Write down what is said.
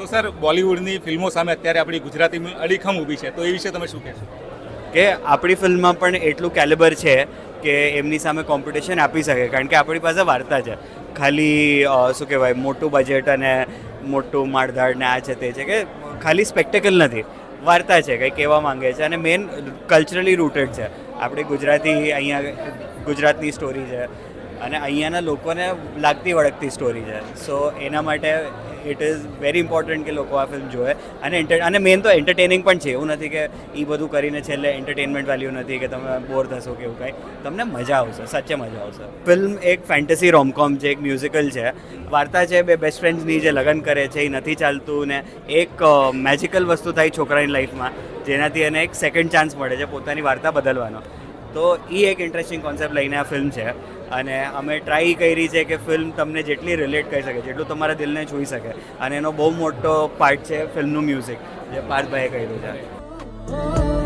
તો સર, બોલિવૂડની ફિલ્મો સામે અત્યારે આપણી ગુજરાતી અડીખમ ઊભી છે. તો એ વિશે તમે શું કહેશો? કે આપણી ફિલ્મમાં પણ એટલું કેલિબર છે કે એમની સામે કોમ્પિટિશન આપી શકે, કારણ કે આપણી પાસે વાર્તા છે. ખાલી શું કહેવાય, મોટું બજેટ અને મોટું માળધાડ ને આ છે તે છે કે ખાલી સ્પેક્ટેકલ નથી. વાર્તા છે કંઈ કહેવા માંગે છે અને મેઇન કલ્ચરલી રૂટેડ છે. આપણી ગુજરાતી અહીંયા ગુજરાતની સ્ટોરી છે. અને અહીંયાના લોકોને લાગતી વળગતી સ્ટોરી છે. સો એના માટે ઇટ ઇઝ વેરી ઇમ્પોર્ટન્ટ કે લોકો આ ફિલ્મ જોવે. અને અને મેઇન તો એન્ટરટેનિંગ પણ છે. એવું નથી કે એ બધું કરીને છેલ્લે એન્ટરટેનમેન્ટ વેલ્યુ નથી કે તમે બોર થશો કે એવું કાંઈ. તમને મજા આવશે, સાચે મજા આવશે. ફિલ્મ એક ફેન્ટસી રોમકોમ છે, એક મ્યુઝિકલ છે. વાર્તા છે, બે બેસ્ટ ફ્રેન્ડ્સની જે લગ્ન કરે છે એ નથી ચાલતું ને એક મેજિકલ વસ્તુ થાય છોકરાની લાઈફમાં જેનાથી એને એક સેકન્ડ ચાન્સ મળે છે પોતાની વાર્તા બદલવાનો. તો એ એક ઇન્ટરેસ્ટિંગ કોન્સેપ્ટ લઈને આ ફિલ્મ છે. અને અમે ટ્રાય કરી છે કે ફિલ્મ તમને જેટલી રિલેટ કરી શકે, જેટલું તમારા દિલને છૂઈ શકે. અને એનો બહુ મોટો પાર્ટ છે ફિલ્મનું મ્યુઝિક જે પાર્થભાઈએ કર્યું છે.